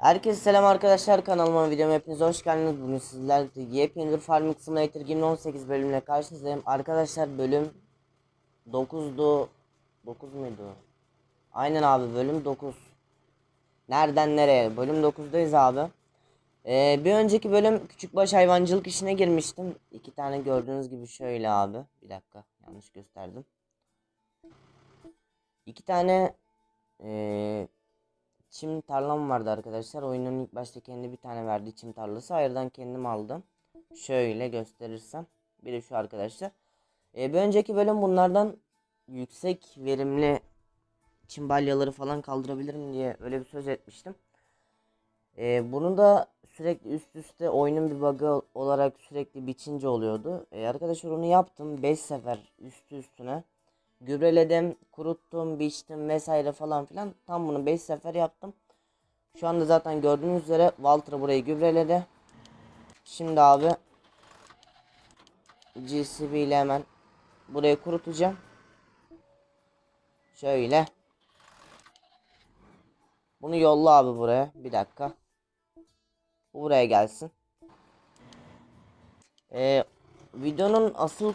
Herkese selam arkadaşlar kanalıma videoma hepiniz hoş geldiniz. Bugün sizlerle yepyeni bir Farming Simulator 2018 bölümüne karşınızdayım. Arkadaşlar bölüm 9'du 9 muydu? Aynen abi bölüm 9. Nereden nereye? Bölüm 9'dayız abi. Ee, bir önceki bölüm küçükbaş hayvancılık işine girmiştim. İki tane gördüğünüz gibi şöyle abi. Bir dakika yanlış gösterdim. İki tane ee, çim tarlam vardı arkadaşlar. Oyunun ilk başta kendi bir tane verdi çim tarlası. Hayırdan kendim aldım. Şöyle gösterirsem. Biri şu arkadaşlar. Ee, bir önceki bölüm bunlardan yüksek verimli çim balyaları falan kaldırabilirim diye öyle bir söz etmiştim. Ee, bunu da sürekli üst üste oyunun bir bug'ı olarak sürekli biçince oluyordu. Ee, arkadaşlar onu yaptım 5 sefer üstü üstüne. Gübreledim, kuruttum, biçtim vesaire falan filan. Tam bunu 5 sefer yaptım. Şu anda zaten gördüğünüz üzere Walter burayı gübreledi. Şimdi abi GCB ile hemen burayı kurutacağım. Şöyle. Bunu yolla abi buraya. Bir dakika. Bu buraya gelsin. Ee, videonun asıl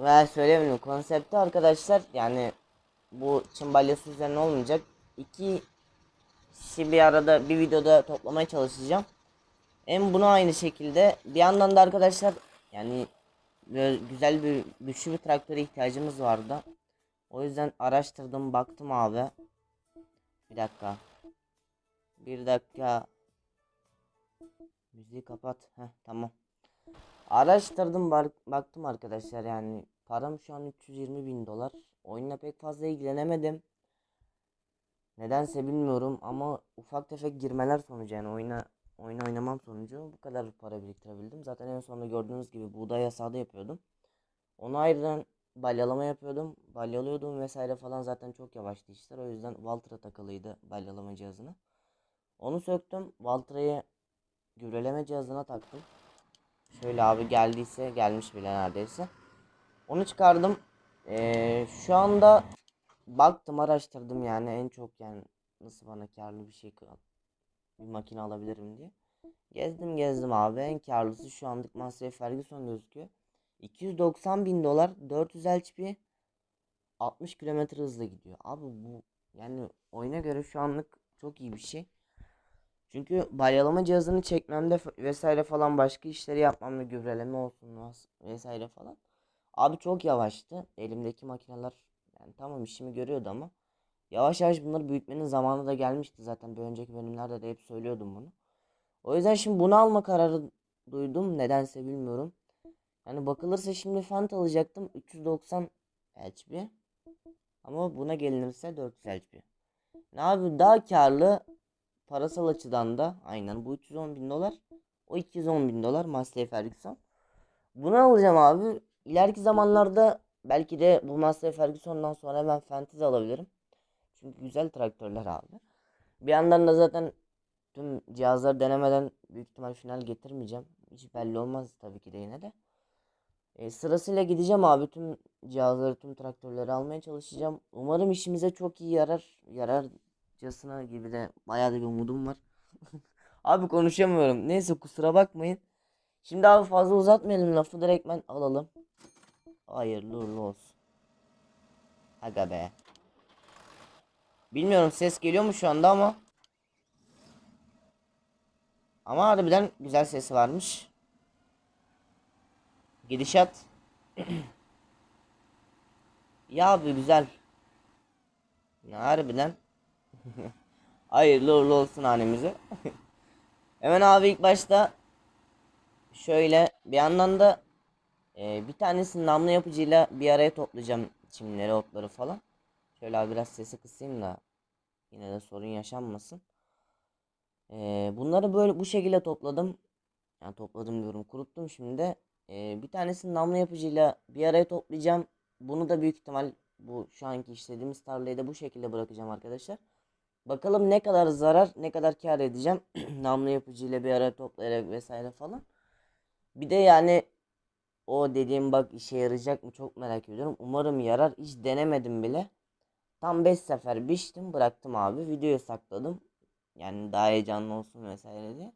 ve söylemiyorum konsepti arkadaşlar yani bu çim balyası üzerine olmayacak. İki kişi bir arada bir videoda toplamaya çalışacağım. Hem bunu aynı şekilde bir yandan da arkadaşlar yani böyle güzel bir güçlü bir traktöre ihtiyacımız vardı. O yüzden araştırdım baktım abi. Bir dakika. Bir dakika. Müziği kapat. Heh, tamam. Araştırdım bak- baktım arkadaşlar yani param şu an 320 bin dolar. Oyunla pek fazla ilgilenemedim. Nedense bilmiyorum ama ufak tefek girmeler sonucu yani oyuna oyun oynamam sonucu bu kadar para biriktirebildim. Zaten en sonunda gördüğünüz gibi buğday yasağı yapıyordum. Onu ayrıca balyalama yapıyordum. Balyalıyordum vesaire falan zaten çok yavaştı işler. O yüzden Valtra takılıydı balyalama cihazına. Onu söktüm. Valtra'yı gübreleme cihazına taktım. Şöyle abi geldiyse gelmiş bile neredeyse. Onu çıkardım. Ee, şu anda baktım araştırdım yani en çok yani nasıl bana karlı bir şey bir makine alabilirim diye. Gezdim gezdim abi en karlısı şu anlık Massey Ferguson gözüküyor. 290 bin dolar 400 HP 60 kilometre hızla gidiyor. Abi bu yani oyuna göre şu anlık çok iyi bir şey. Çünkü balyalama cihazını çekmemde vesaire falan başka işleri yapmamda gübreleme olsun vesaire falan. Abi çok yavaştı. Elimdeki makineler yani tamam işimi görüyordu ama yavaş yavaş bunları büyütmenin zamanı da gelmişti zaten. Bir önceki bölümlerde de hep söylüyordum bunu. O yüzden şimdi bunu alma kararı duydum. Nedense bilmiyorum. Yani bakılırsa şimdi Fant alacaktım 390 HP. Ama buna gelinirse 400 HP. Ne abi daha karlı parasal açıdan da aynen bu 310 bin dolar. O 210 bin dolar Massey Ferguson. Bunu alacağım abi. İleriki zamanlarda belki de bu Massey Ferguson'dan sonra ben Fantasy alabilirim. Çünkü güzel traktörler abi. Bir yandan da zaten tüm cihazları denemeden büyük ihtimal final getirmeyeceğim. Hiç belli olmaz tabii ki de yine de. E, sırasıyla gideceğim abi tüm cihazları tüm traktörleri almaya çalışacağım. Umarım işimize çok iyi yarar. Yararcasına gibi de bayağı da bir umudum var. abi konuşamıyorum. Neyse kusura bakmayın. Şimdi abi fazla uzatmayalım lafı direktmen alalım. Hayırlı uğurlu olsun. Aga be. Bilmiyorum ses geliyor mu şu anda ama. Ama harbiden güzel sesi varmış. Gidişat. ya abi güzel. Harbiden. Hayırlı uğurlu olsun hanemize. Hemen abi ilk başta şöyle bir yandan da e, bir tanesini namlu yapıcıyla bir araya toplayacağım çimleri, otları falan. Şöyle abi biraz sesi kısayım da yine de sorun yaşanmasın. E, bunları böyle bu şekilde topladım. Yani topladım diyorum, kuruttum şimdi de. E, bir tanesini namlu yapıcıyla bir araya toplayacağım. Bunu da büyük ihtimal bu şu anki işlediğimiz tarlayı da bu şekilde bırakacağım arkadaşlar. Bakalım ne kadar zarar, ne kadar kar edeceğim. namlu yapıcıyla bir araya toplayarak vesaire falan. Bir de yani o dediğim bak işe yarayacak mı çok merak ediyorum. Umarım yarar. Hiç denemedim bile. Tam 5 sefer biçtim bıraktım abi. Videoyu sakladım. Yani daha heyecanlı olsun vesaire diye.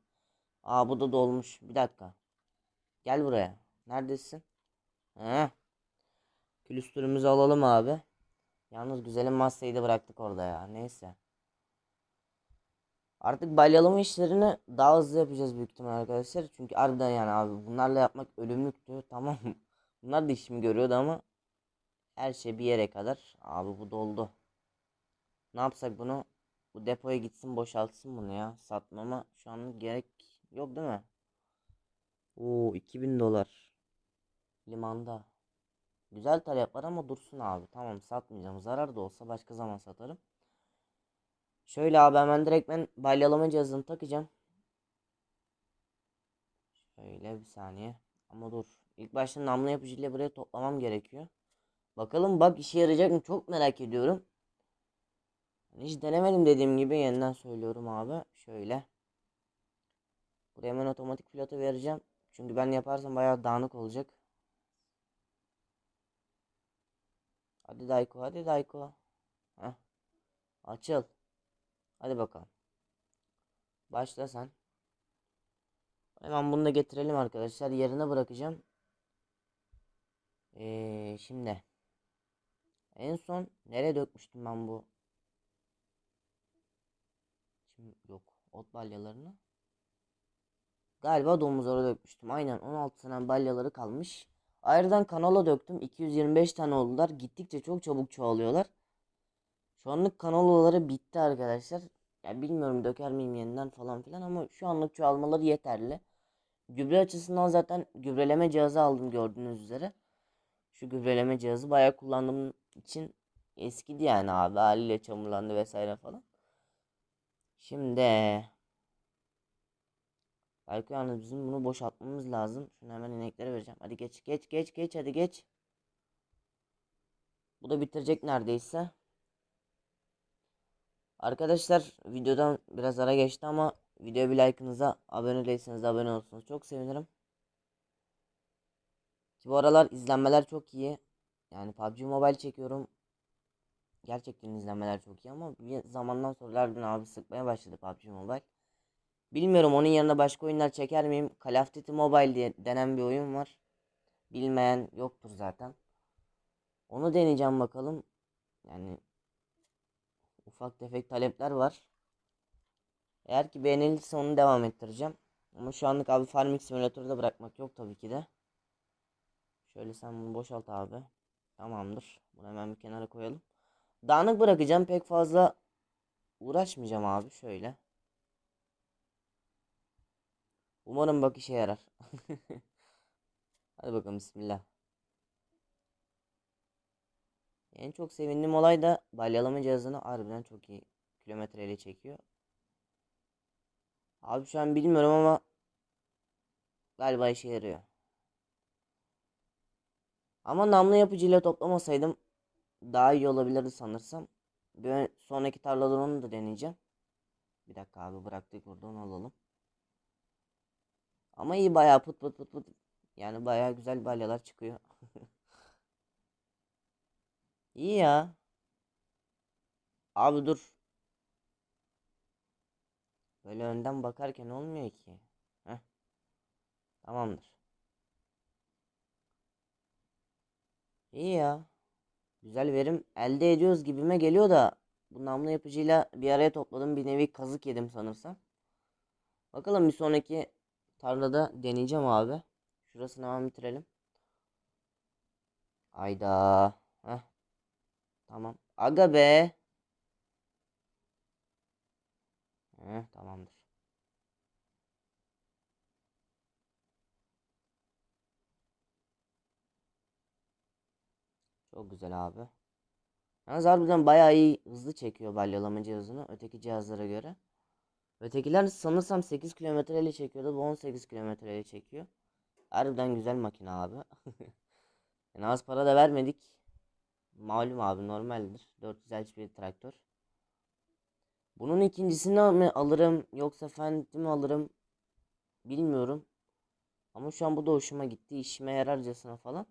Aa bu da dolmuş. Bir dakika. Gel buraya. Neredesin? He. Külüstürümüzü alalım abi. Yalnız güzelim masayı da bıraktık orada ya. Neyse. Artık balyalama işlerini daha hızlı yapacağız büyük ihtimal arkadaşlar. Çünkü harbiden yani abi bunlarla yapmak ölümlüktü. Tamam? Bunlar da işimi görüyordu ama her şey bir yere kadar. Abi bu doldu. Ne yapsak bunu? Bu depoya gitsin boşaltsın bunu ya. Satmama şu an gerek yok değil mi? Oo 2000 dolar. Limanda. Güzel talep var ama dursun abi. Tamam satmayacağım. Zarar da olsa başka zaman satarım. Şöyle abi hemen direkt ben balyalama cihazını takacağım. Şöyle bir saniye. Ama dur. İlk başta namlu yapıcıyla buraya toplamam gerekiyor. Bakalım bak işe yarayacak mı çok merak ediyorum. Hiç denemedim dediğim gibi yeniden söylüyorum abi. Şöyle. Buraya hemen otomatik pilota vereceğim. Çünkü ben yaparsam bayağı dağınık olacak. Hadi Dayko hadi Dayko. Heh. Açıl. Hadi bakalım. Başla sen. Hemen bunu da getirelim arkadaşlar. Yerine bırakacağım. Ee, şimdi. En son nereye dökmüştüm ben bu? Şimdi yok. Ot balyalarını. Galiba domuzlara dökmüştüm. Aynen 16 tane balyaları kalmış. Ayrıca kanala döktüm. 225 tane oldular. Gittikçe çok çabuk çoğalıyorlar. Şu anlık kanalaları bitti arkadaşlar. Ya bilmiyorum döker miyim yeniden falan filan ama şu anlık çoğalmaları yeterli. Gübre açısından zaten gübreleme cihazı aldım gördüğünüz üzere. Şu gübreleme cihazı bayağı kullandığım için eskidi yani abi haliyle çamurlandı vesaire falan. Şimdi belki yalnız bizim bunu boşaltmamız lazım. Şunu hemen ineklere vereceğim. Hadi geç geç geç geç hadi geç. Bu da bitirecek neredeyse. Arkadaşlar videodan biraz ara geçti ama videoya bir like'ınıza abone değilseniz de abone olursanız çok sevinirim. Ki bu aralar izlenmeler çok iyi. Yani PUBG Mobile çekiyorum. Gerçekten izlenmeler çok iyi ama bir zamandan sonra harbiden abi sıkmaya başladı PUBG Mobile. Bilmiyorum onun yanına başka oyunlar çeker miyim? Call of Duty Mobile diye denen bir oyun var. Bilmeyen yoktur zaten. Onu deneyeceğim bakalım. Yani ufak tefek talepler var. Eğer ki beğenilirse onu devam ettireceğim. Ama şu anlık abi Farming Simulator'ı da bırakmak yok tabii ki de. Şöyle sen bunu boşalt abi. Tamamdır. Bunu hemen bir kenara koyalım. Dağınık bırakacağım. Pek fazla uğraşmayacağım abi. Şöyle. Umarım bak işe yarar. Hadi bakalım bismillah. En çok sevindiğim olay da balyalama cihazını harbiden çok iyi kilometreyle çekiyor. Abi şu an bilmiyorum ama galiba işe yarıyor. Ama namlu yapıcıyla toplamasaydım daha iyi olabilirdi sanırsam. Bir sonraki tarlada onu da deneyeceğim. Bir dakika abi bıraktık burada onu alalım. Ama iyi bayağı pıt pıt pıt pıt. Yani bayağı güzel balyalar çıkıyor. İyi ya. Abi dur. Böyle önden bakarken olmuyor ki. Heh. Tamamdır. İyi ya. Güzel verim elde ediyoruz gibime geliyor da bu namlu yapıcıyla bir araya topladım. Bir nevi kazık yedim sanırsam. Bakalım bir sonraki tarlada deneyeceğim abi. Şurasını hemen bitirelim. Ayda. Tamam. Aga be. Heh, tamamdır. Çok güzel abi. Yalnız harbiden bayağı iyi hızlı çekiyor balyalama cihazını öteki cihazlara göre. Ötekiler sanırsam 8 kilometre ile çekiyordu. Bu 18 kilometre ile çekiyor. Harbiden güzel makine abi. yani az para da vermedik. Malum abi normaldir. 400 HP bir traktör. Bunun ikincisini mi alırım yoksa Fenty mi alırım bilmiyorum. Ama şu an bu da hoşuma gitti. İşime yararcasına falan.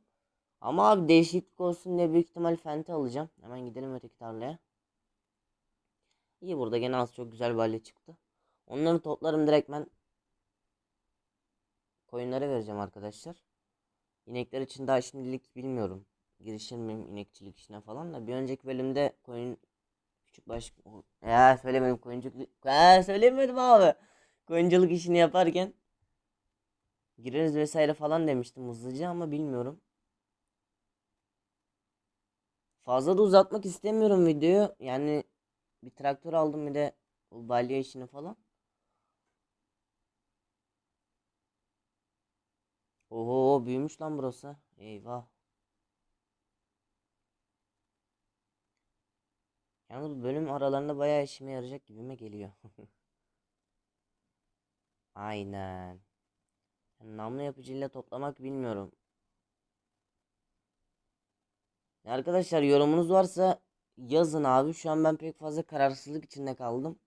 Ama abi değişiklik olsun diye büyük ihtimal Fenty alacağım. Hemen gidelim öteki tarlaya. İyi burada gene az çok güzel balya çıktı. Onları toplarım direkt ben koyunlara vereceğim arkadaşlar. İnekler için daha şimdilik bilmiyorum. Girişir miyim inekçilik işine falan da. Bir önceki bölümde koyun küçük baş... Ya söylemedim koyunculuk... Ya söylemedim abi. Koyunculuk işini yaparken gireriz vesaire falan demiştim hızlıca ama bilmiyorum. Fazla da uzatmak istemiyorum videoyu. Yani bir traktör aldım bir de bu balya işini falan. Oho büyümüş lan burası. Eyvah. Yalnız bölüm aralarında bayağı işime yarayacak gibime geliyor. Aynen. Yani namlu yapıcıyla toplamak bilmiyorum. Arkadaşlar yorumunuz varsa yazın abi. Şu an ben pek fazla kararsızlık içinde kaldım.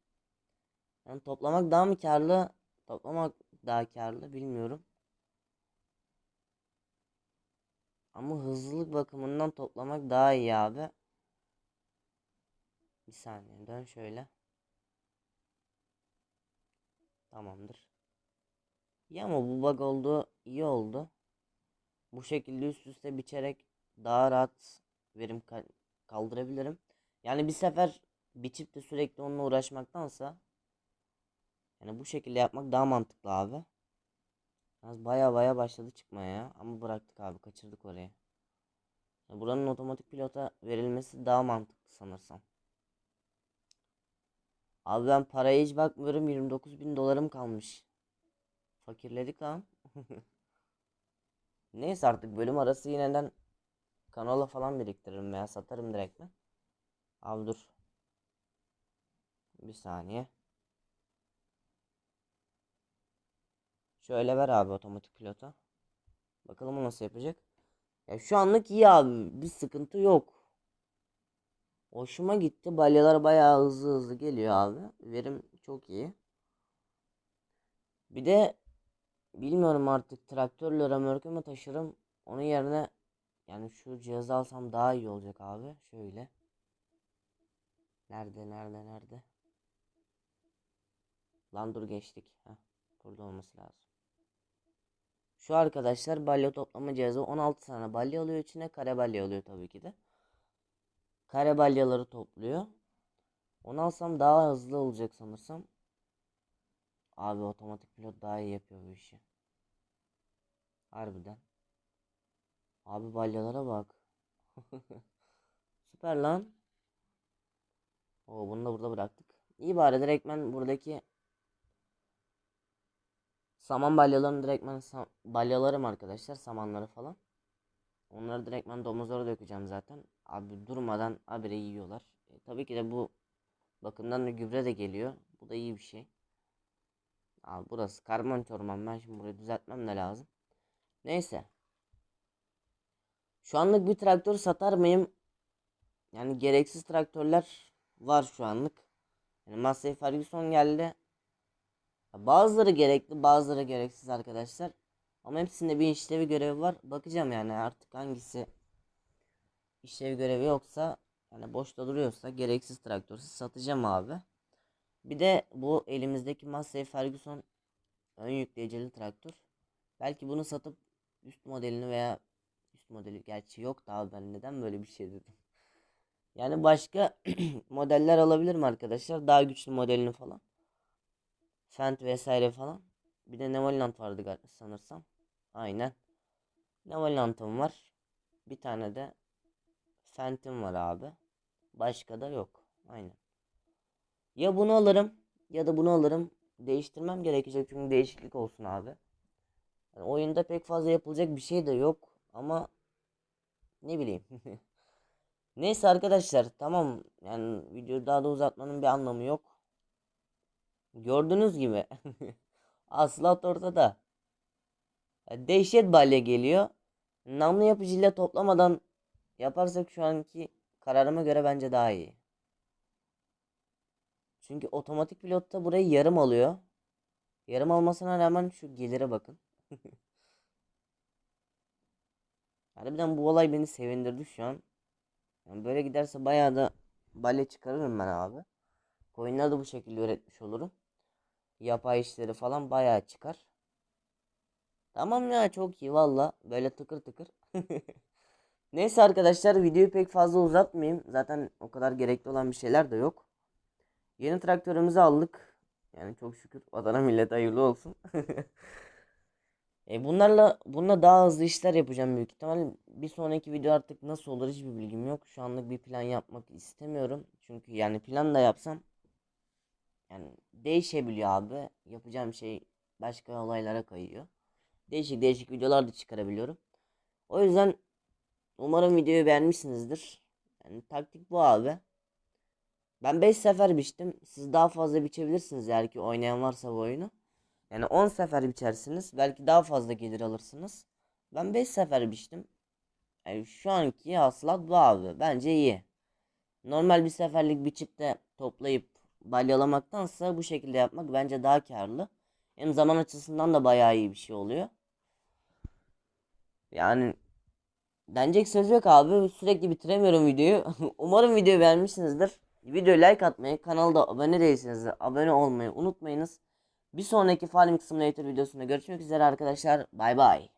Yani toplamak daha mı karlı? Toplamak daha karlı bilmiyorum. Ama hızlılık bakımından toplamak daha iyi abi. Bir saniye dön şöyle. Tamamdır. İyi ama bu bug oldu. iyi oldu. Bu şekilde üst üste biçerek daha rahat verim ka- kaldırabilirim. Yani bir sefer biçip de sürekli onunla uğraşmaktansa yani bu şekilde yapmak daha mantıklı abi. Yalnız baya baya başladı çıkmaya ya. Ama bıraktık abi kaçırdık oraya. Ya buranın otomatik pilota verilmesi daha mantıklı sanırsam. Abi ben paraya hiç bakmıyorum 29 bin dolarım kalmış. Fakirledik lan. Neyse artık bölüm arası yineden kanala falan biriktiririm veya satarım direkt ben. Abi dur. Bir saniye. Şöyle ver abi otomatik pilota. Bakalım o nasıl yapacak. Ya şu anlık iyi abi. Bir sıkıntı yok. Hoşuma gitti. Balyalar bayağı hızlı hızlı geliyor abi. Verim çok iyi. Bir de bilmiyorum artık traktörle römorke mi taşırım. Onun yerine yani şu cihazı alsam daha iyi olacak abi. Şöyle. Nerede nerede nerede? Lan dur geçtik. Heh, burada olması lazım. Şu arkadaşlar balya toplama cihazı 16 tane balya alıyor içine. Kare balya alıyor tabii ki de. Kare balyaları topluyor. Onu alsam daha hızlı olacak sanırsam. Abi otomatik pilot daha iyi yapıyor bu işi. Harbiden. Abi balyalara bak. Süper lan. Oo bunu da burada bıraktık. İyi bari direkt ben buradaki saman balyalarını direkt ben sa- balyalarım arkadaşlar samanları falan. Onları direkt ben domuzlara dökeceğim zaten. Abi durmadan habire yiyorlar. E, tabii ki de bu bakımdan da gübre de geliyor. Bu da iyi bir şey. Abi burası karbon orman. Ben şimdi burayı düzeltmem de lazım. Neyse. Şu anlık bir traktör satar mıyım? Yani gereksiz traktörler var şu anlık. Yani Massey Ferguson geldi. Bazıları gerekli, bazıları gereksiz arkadaşlar. Ama hepsinde bir işlevi görevi var. Bakacağım yani artık hangisi işlevi görevi yoksa yani boşta duruyorsa gereksiz traktörsüz satacağım abi. Bir de bu elimizdeki Massey Ferguson ön yükleyicili traktör. Belki bunu satıp üst modelini veya üst modeli gerçi yok da abi ben neden böyle bir şey dedim. Yani başka modeller alabilirim arkadaşlar. Daha güçlü modelini falan. Fendt vesaire falan. Bir de Nevoland vardı sanırsam. Aynen. Nevoland'ım var. Bir tane de Fendt'im var abi. Başka da yok. Aynen. Ya bunu alırım ya da bunu alırım. Değiştirmem gerekecek çünkü değişiklik olsun abi. Yani oyunda pek fazla yapılacak bir şey de yok ama ne bileyim. Neyse arkadaşlar tamam yani videoyu daha da uzatmanın bir anlamı yok. Gördüğünüz gibi aslat ortada. Dehşet balya geliyor. Namlu yapıcıyla toplamadan yaparsak şu anki kararıma göre bence daha iyi. Çünkü otomatik pilotta burayı yarım alıyor. Yarım almasına rağmen şu gelire bakın. Harbiden bu olay beni sevindirdi şu an. Yani böyle giderse bayağı da balya çıkarırım ben abi. Coin'leri de bu şekilde üretmiş olurum. Yapay işleri falan bayağı çıkar. Tamam ya çok iyi valla. Böyle tıkır tıkır. Neyse arkadaşlar videoyu pek fazla uzatmayayım. Zaten o kadar gerekli olan bir şeyler de yok. Yeni traktörümüzü aldık. Yani çok şükür vatana millet hayırlı olsun. e bunlarla bununla daha hızlı işler yapacağım büyük ihtimal. Bir sonraki video artık nasıl olur hiçbir bilgim yok. Şu anlık bir plan yapmak istemiyorum. Çünkü yani plan da yapsam yani değişebiliyor abi. Yapacağım şey başka olaylara kayıyor. Değişik değişik videolar da çıkarabiliyorum. O yüzden umarım videoyu beğenmişsinizdir. Yani taktik bu abi. Ben 5 sefer biçtim. Siz daha fazla biçebilirsiniz eğer ki oynayan varsa bu oyunu. Yani 10 sefer biçersiniz. Belki daha fazla gelir alırsınız. Ben 5 sefer biçtim. Yani şu anki hasılat bu abi. Bence iyi. Normal bir seferlik biçip de toplayıp balyalamaktansa bu şekilde yapmak bence daha karlı. Hem zaman açısından da bayağı iyi bir şey oluyor. Yani denecek söz yok abi. Sürekli bitiremiyorum videoyu. Umarım videoyu beğenmişsinizdir. Videoya like atmayı, kanalda abone değilseniz de abone olmayı unutmayınız. Bir sonraki Farming Simulator videosunda görüşmek üzere arkadaşlar. Bay bay.